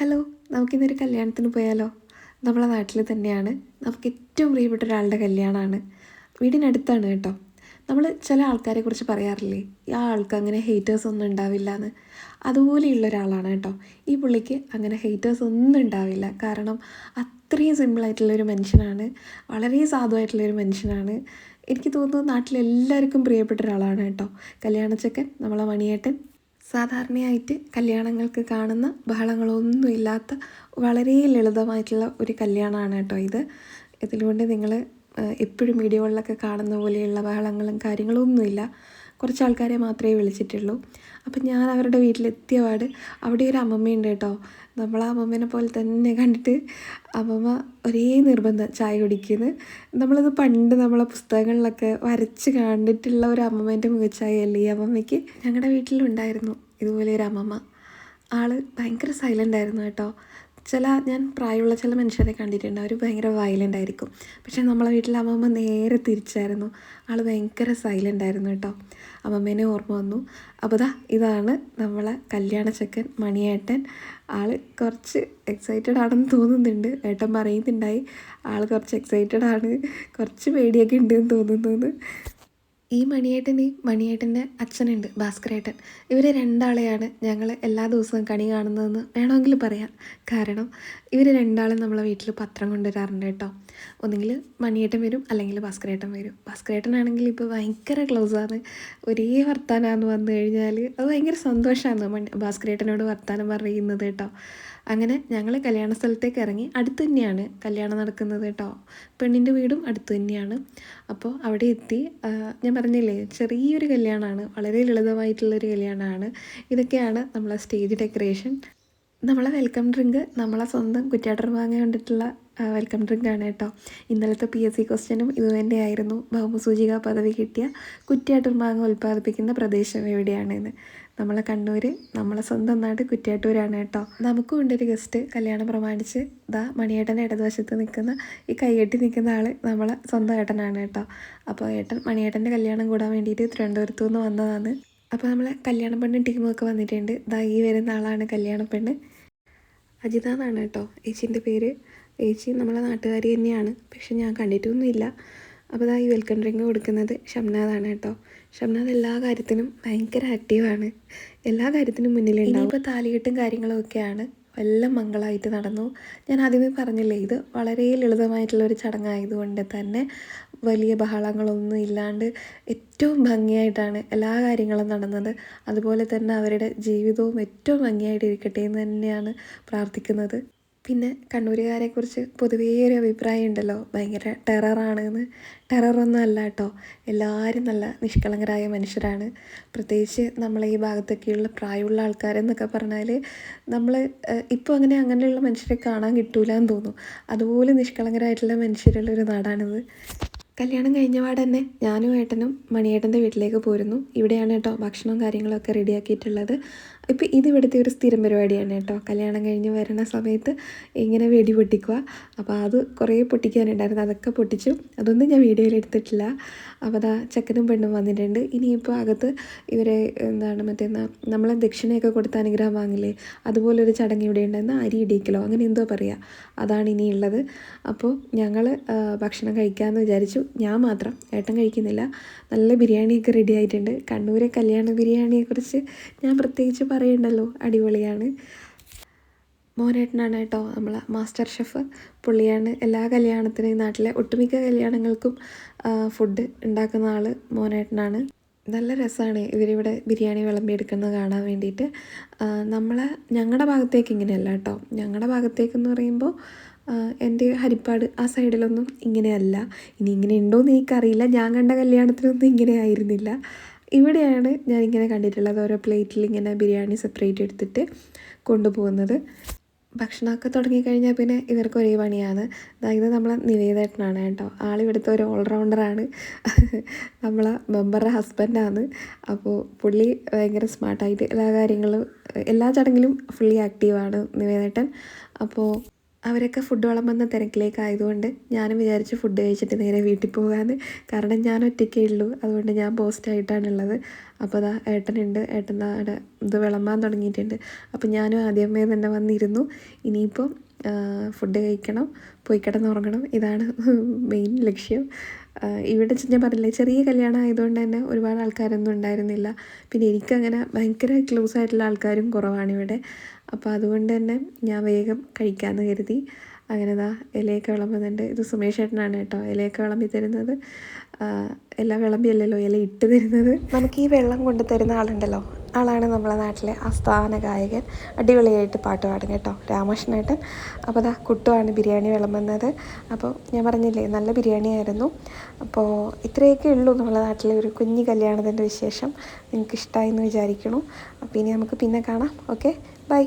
Hello നമുക്കിന്നൊരു കല്യാണത്തിന് പോയാലോ? നമ്മളെ നാട്ടിൽ തന്നെയാണ്. നമുക്ക് ഏറ്റവും പ്രിയപ്പെട്ട ഒരാളുടെ കല്യാണമാണ് വീടിനടുത്താണ് കേട്ടോ. നമ്മൾ ചില ആൾക്കാരെ കുറിച്ച് പറയാറില്ലേ? ആ ആൾക്ക് അങ്ങനെ ഹേറ്റേഴ്സ് ഒന്നും ഉണ്ടാവില്ല എന്ന് അതുപോലെയുള്ള ഒരാളാണ് കേട്ടോ. ഈ പുള്ളിക്ക് അങ്ങനെ ഹേറ്റേഴ്സ് ഒന്നും ഉണ്ടാവില്ല. കാരണം അത്രയും സിമ്പിളായിട്ടുള്ളൊരു മനുഷ്യനാണ്. വളരെ സാധുവായിട്ടുള്ളൊരു മനുഷ്യനാണ്. എനിക്ക് തോന്നുന്നു നാട്ടിലെല്ലാവർക്കും പ്രിയപ്പെട്ട ഒരാളാണ് കേട്ടോ. കല്യാണച്ചക്കൻ നമ്മളെ മണിയേട്ടൻ സാധാരണയായിട്ട് കല്യാണങ്ങൾക്ക് കാണുന്ന ബഹളങ്ങളൊന്നും ഇല്ലാത്ത വളരെ ലളിതമായിട്ടുള്ള ഒരു കല്യാണമാണ് കേട്ടോ ഇത്. ഇതിലൂടെ നിങ്ങൾ എപ്പോഴും വീഡിയോകളിലൊക്കെ കാണുന്ന പോലെയുള്ള ബഹളങ്ങളും കാര്യങ്ങളും ഒന്നുമില്ല കുറച്ച് ആൾക്കാരെ മാത്രമേ വിളിച്ചിട്ടുള്ളൂ. അപ്പം ഞാൻ അവരുടെ വീട്ടിലെത്തിയ പാട് അവിടെ ഒരു അമ്മമ്മയുണ്ട് കേട്ടോ. നമ്മൾ ആ അമ്മമ്മേനെ പോലെ തന്നെ കണ്ടിട്ട് അമ്മമ്മ ഒരേ നിർബന്ധം ചായ കുടിക്കുന്നത് നമ്മളത് പണ്ട് നമ്മളെ പുസ്തകങ്ങളിലൊക്കെ വരച്ച് കണ്ടിട്ടുള്ള ഒരു അമ്മമ്മേന്റെ മുഖച്ചായല്ലേ ഈ അമ്മമ്മയ്ക്ക്? ഞങ്ങളുടെ വീട്ടിലുണ്ടായിരുന്നു ഇതുപോലെ ഒരു അമ്മമ്മ. ആൾ ഭയങ്കര സൈലന്റ് ആയിരുന്നു കേട്ടോ. ചില ഞാൻ പ്രായമുള്ള ചില മനുഷ്യരെ കണ്ടിട്ടുണ്ട്. അവർ ഭയങ്കര വയലന്റ് ആയിരിക്കും. പക്ഷേ നമ്മളെ വീട്ടിൽ അമ്മമ്മ നേരെ തിരിച്ചായിരുന്നു. ആൾ ഭയങ്കര സൈലന്റ് ആയിരുന്നു കേട്ടോ. അമ്മമ്മേനെ ഓർമ്മ വന്നു. അപ്പോൾ ദാ ഇതാണ് നമ്മളെ കല്യാണ ചെക്കൻ മണിയേട്ടൻ. ആൾ കുറച്ച് എക്സൈറ്റഡ് ആണെന്ന് തോന്നുന്നുണ്ട്. ഏട്ടൻ പറയുന്നുണ്ടായി. ആൾ കുറച്ച് എക്സൈറ്റഡ് ആണ്. കുറച്ച് പേടിയൊക്കെ ഉണ്ടെന്ന് തോന്നുന്നു ഈ മണിയേട്ടൻ മണിയേട്ടന് മണിയേട്ടന്റെ അച്ഛനുണ്ട് ഭാസ്കരേട്ടൻ. ഇവർ രണ്ടാളെയാണ് ഞങ്ങൾ എല്ലാ ദിവസവും കണി കാണുന്നതെന്ന് വേണമെങ്കിൽ പറയാം. കാരണം ഇവർ രണ്ടാളും നമ്മളെ വീട്ടിൽ പത്രം കൊണ്ടുവരാറുണ്ട് കേട്ടോ. ഒന്നുകിൽ മണിയേട്ടൻ വരും അല്ലെങ്കിൽ ഭാസ്കരേട്ടൻ വരും. ഭാസ്കരേട്ടനാണെങ്കിൽ ഇപ്പോൾ ഭയങ്കര ക്ലോസാണ് ഒരേ വർത്താനമാണെന്ന് വന്നു കഴിഞ്ഞാൽ അത് ഭയങ്കര സന്തോഷമാണ് മണി ഭാസ്കരേട്ടനോട് വർത്താനം പറയുന്നത് കേട്ടോ. അങ്ങനെ ഞങ്ങൾ കല്യാണ സ്ഥലത്തേക്ക് ഇറങ്ങി അടുത്ത് തന്നെയാണ് കല്യാണം നടക്കുന്നത് കേട്ടോ. പെണ്ണിന്റെ വീടും അടുത്ത് തന്നെയാണ്. അപ്പോൾ അവിടെ എത്തി ഞാൻ പറഞ്ഞില്ലേ ചെറിയൊരു കല്യാണമാണ് വളരെ ലളിതമായിട്ടുള്ളൊരു കല്യാണമാണ്. ഇതൊക്കെയാണ് നമ്മളെ സ്റ്റേജ് ഡെക്കറേഷൻ. നമ്മളെ വെൽക്കം ഡ്രിങ്ക് നമ്മളെ സ്വന്തം കുറ്റാട്ടർ വാങ്ങാൻ കണ്ടിട്ടുള്ള വെൽക്കം ഡ്രിങ്ക് ആണ് കേട്ടോ. ഇന്നലത്തെ പി എസ് സി ക്വസ്റ്റ്യനും ഇത് തന്നെയായിരുന്നു. ഭൗമസൂചിക പദവി കിട്ടിയ കുറ്റ്യാട്ടൂർ മാങ്ങ ഉൽപ്പാദിപ്പിക്കുന്ന പ്രദേശം എവിടെയാണെന്ന്. നമ്മളെ കണ്ണൂർ നമ്മളെ സ്വന്തം നാട് കുറ്റ്യാട്ടൂരാണ് കേട്ടോ. നമുക്കും ഉണ്ടൊരു ഗസ്റ്റ് കല്യാണം പ്രമാണിച്ച് ദാ മണിയേട്ടന്റെ ഇടതുവശത്ത് നിൽക്കുന്ന ഈ കൈകെട്ടി നിൽക്കുന്ന ആൾ നമ്മളെ സ്വന്തം ഏട്ടനാണ് കേട്ടോ. അപ്പോൾ ഏട്ടൻ മണിയേട്ടന്റെ കല്യാണം കൂടാൻ വേണ്ടിയിട്ട് തിരുവനന്തപുരത്തു നിന്ന് വന്നതാണ്. അപ്പോൾ നമ്മളെ കല്യാണം പെണ്ണും ടീമൊക്കെ വന്നിട്ടുണ്ട്. ദാ ഈ വരുന്ന ആളാണ് കല്യാണ പെണ്ണ്. അജിത എന്നാണ് കേട്ടോ ഏച്ചിന്റെ പേര്. ഏച്ചി നമ്മളെ നാട്ടുകാരി തന്നെയാണ്. പക്ഷെ ഞാൻ കണ്ടിട്ടൊന്നുമില്ല. അപ്പോൾ ഇതാ ഈ വെൽക്കം ഡ്രിങ്ക് കൊടുക്കുന്നത് ഷംനാഥാണ് കേട്ടോ. ഷംനാഥ് എല്ലാ കാര്യത്തിനും ഭയങ്കര ആക്റ്റീവാണ് എല്ലാ കാര്യത്തിനും മുന്നിലുണ്ടാവും. ഇനിയിപ്പോൾ താലികെട്ടും കാര്യങ്ങളും ഒക്കെയാണ് എല്ലാം മംഗളമായിട്ട് നടന്നു. ഞാൻ ആദ്യമേ പറഞ്ഞില്ലേ ഇത് വളരെ ലളിതമായിട്ടുള്ള ഒരു ചടങ്ങായതുകൊണ്ട് തന്നെ വലിയ ബഹളങ്ങളൊന്നും ഇല്ലാണ്ട് ഏറ്റവും ഭംഗിയായിട്ടാണ് എല്ലാ കാര്യങ്ങളും നടന്നത്. അതുപോലെ തന്നെ അവരുടെ ജീവിതവും ഏറ്റവും ഭംഗിയായിട്ട് ഇരിക്കട്ടെ എന്ന് തന്നെയാണ് പ്രാർത്ഥിക്കുന്നത്. പിന്നെ കണ്ണൂരുകാരെക്കുറിച്ച് പൊതുവേ ഒരു അഭിപ്രായം ഉണ്ടല്ലോ. ഭയങ്കര ടെററാണ് എന്ന് ടെററൊന്നും അല്ല കേട്ടോ എല്ലാവരും നല്ല നിഷ്കളങ്കരായ മനുഷ്യരാണ്. പ്രത്യേകിച്ച് നമ്മളെ ഈ ഭാഗത്തൊക്കെയുള്ള പ്രായമുള്ള ആൾക്കാരെന്നൊക്കെ പറഞ്ഞാൽ നമ്മൾ ഇപ്പോൾ അങ്ങനെ അങ്ങനെയുള്ള മനുഷ്യരെ കാണാൻ കിട്ടൂല എന്ന് തോന്നും അതുപോലെ നിഷ്കളങ്കരായിട്ടുള്ള മനുഷ്യരുള്ള ഒരു നാടാണിത്. കല്യാണം കഴിഞ്ഞ പാടെ തന്നെ ഞാനും ഏട്ടനും മണിയേട്ടന്റെ വീട്ടിലേക്ക് പോരുന്നു. ഇവിടെയാണ് കേട്ടോ ഭക്ഷണവും കാര്യങ്ങളൊക്കെ റെഡിയാക്കിയിട്ടുള്ളത്. ഇപ്പോൾ ഇതിവിടുത്തെ ഒരു സ്ഥിരം പരിപാടിയാണ് കേട്ടോ. കല്യാണം കഴിഞ്ഞ് വരുന്ന സമയത്ത് ഇങ്ങനെ വെടി പൊട്ടിക്കുക. അപ്പോൾ അത് കുറേ പൊട്ടിക്കാനുണ്ടായിരുന്നു. അതൊക്കെ പൊട്ടിച്ചു. അതൊന്നും ഞാൻ വീഡിയോയിൽ എടുത്തിട്ടില്ല. അപ്പോൾ അതാ ചക്കനും പെണ്ണും വന്നിട്ടുണ്ട്. ഇനിയിപ്പോൾ അകത്ത് ഇവരെ എന്താണ് മറ്റേ നമ്മളെ ദക്ഷിണയൊക്കെ കൊടുത്ത് അനുഗ്രഹം വാങ്ങില്ലേ? അതുപോലൊരു ചടങ്ങ് ഇവിടെ ഉണ്ടെന്ന് അരി ഇടിക്കലോ? അങ്ങനെ എന്തോ പറയുക അതാണ് ഇനിയുള്ളത്. അപ്പോൾ ഞങ്ങൾ ഭക്ഷണം കഴിക്കാമെന്ന് വിചാരിച്ചു. ഞാൻ മാത്രം. ഏട്ടൻ കഴിക്കുന്നില്ല. നല്ല ബിരിയാണിയൊക്കെ റെഡി ആയിട്ടുണ്ട്. കണ്ണൂരെ കല്യാണ ബിരിയാണിയെക്കുറിച്ച് ഞാൻ പ്രത്യേകിച്ച് പറയണ്ടല്ലോ അടിപൊളിയാണ്. മോനേട്ടനാണ് കേട്ടോ നമ്മളെ മാസ്റ്റർ ഷെഫ്. പുള്ളിയാണ് എല്ലാ കല്യാണത്തിനും ഈ നാട്ടിലെ ഒട്ടുമിക്ക കല്യാണങ്ങൾക്കും ഫുഡ് ഉണ്ടാക്കുന്ന ആൾ മോനേട്ടനാണ്. നല്ല രസമാണ് ഇവരിവിടെ ബിരിയാണി വിളമ്പിയെടുക്കുന്നത് കാണാൻ വേണ്ടിയിട്ട്. നമ്മളെ ഞങ്ങളുടെ ഭാഗത്തേക്ക് ഇങ്ങനെയല്ല കേട്ടോ. ഞങ്ങളുടെ ഭാഗത്തേക്കെന്ന് പറയുമ്പോൾ എന്റെ ഹരിപ്പാട് ആ സൈഡിലൊന്നും ഇങ്ങനെയല്ല. ഇനി ഇങ്ങനെ ഉണ്ടോയെന്ന് എനിക്കറിയില്ല. ഞാൻ കണ്ട കല്യാണത്തിനൊന്നും ഇങ്ങനെ ആയിരുന്നില്ല ഇവിടെയാണ് ഞാനിങ്ങനെ കണ്ടിട്ടുള്ളത് ഓരോ പ്ലേറ്റിൽ ഇങ്ങനെ ബിരിയാണി സെപ്പറേറ്റ് എടുത്തിട്ട് കൊണ്ടുപോകുന്നത്. ഭക്ഷണമൊക്കെ തുടങ്ങിക്കഴിഞ്ഞാൽ പിന്നെ ഇവർക്ക് ഒരേ പണിയാണ്. അതായത് നമ്മളെ നിവേദേട്ടനാണ് കേട്ടോ. ആളിവിടുത്തെ ഒരു ഓൾറൗണ്ടറാണ് നമ്മളെ മെമ്പറുടെ ഹസ്ബൻഡാണ് അപ്പോൾ പുള്ളി ഭയങ്കര സ്മാർട്ടായിട്ട് എല്ലാ കാര്യങ്ങളും എല്ലാ ചടങ്ങിലും ഫുള്ളി ആക്റ്റീവാണ് നിവേദേട്ടൻ അപ്പോൾ അവരൊക്കെ ഫുഡ് വിളമ്പുന്ന തിരക്കിലേക്കായതുകൊണ്ട് ഞാനും വിചാരിച്ച് ഫുഡ് കഴിച്ചിട്ട് നേരെ വീട്ടിൽ പോകാമെന്ന് കാരണം ഞാൻ ഒറ്റയ്ക്കേ ഉള്ളൂ. അതുകൊണ്ട് ഞാൻ പോസ്റ്റായിട്ടാണുള്ളത് അപ്പോൾ അതാ ഏട്ടനുണ്ട്. ഏട്ടൻ അവിടെ ഇത് വിളമ്പാൻ തുടങ്ങിയിട്ടുണ്ട്. അപ്പോൾ ഞാനും ആദ്യമേ തന്നെ വന്നിരുന്നു. ഇനിയിപ്പം ഫുഡ് കഴിക്കണം. പോയി കിടന്നുറങ്ങണം ഇതാണ് മെയിൻ ലക്ഷ്യം. ഇവിടെ ഞാൻ പറഞ്ഞില്ലേ ചെറിയ കല്യാണം ആയതുകൊണ്ട് തന്നെ ഒരുപാട് ആൾക്കാരൊന്നും ഉണ്ടായിരുന്നില്ല. പിന്നെ എനിക്കങ്ങനെ ഭയങ്കര ക്ലോസ് ആയിട്ടുള്ള ആൾക്കാരും കുറവാണ് ഇവിടെ. അപ്പോൾ അതുകൊണ്ട് തന്നെ ഞാൻ വേഗം കഴിക്കാമെന്ന് കരുതി. അങ്ങനെ ദാ ഇലയൊക്കെ വിളമ്പുന്നുണ്ട്. ഇത് സുമേഷ് ഏട്ടനാണ് കേട്ടോ ഇലയൊക്കെ വിളമ്പി തരുന്നത്. ഇല വിളമ്പിയല്ലല്ലോ ഇല ഇട്ട് തരുന്നത്. നമുക്ക് ഈ വെള്ളം കൊണ്ട് തരുന്ന ആളുണ്ടല്ലോ. ആളാണ് നമ്മളെ നാട്ടിലെ ആസ്ഥാന ഗായകൻ. അടിപൊളിയായിട്ട് പാട്ട് പാടും കേട്ടോ രാമകൃഷ്ണേട്ടൻ. അപ്പോൾ അതാ കുട്ടുവാണ് ബിരിയാണി വിളമ്പുന്നത്. അപ്പോൾ ഞാൻ പറഞ്ഞില്ലേ നല്ല ബിരിയാണി ആയിരുന്നു അപ്പോൾ ഇത്രയൊക്കെ ഉള്ളൂ നമ്മളെ നാട്ടിലെ ഒരു കുഞ്ഞു കല്യാണത്തിന്റെ വിശേഷം. നിങ്ങൾക്ക് ഇഷ്ടമായി എന്ന് വിചാരിക്കണു അപ്പോൾ ഇനി നമുക്ക് പിന്നെ കാണാം. Okay bye.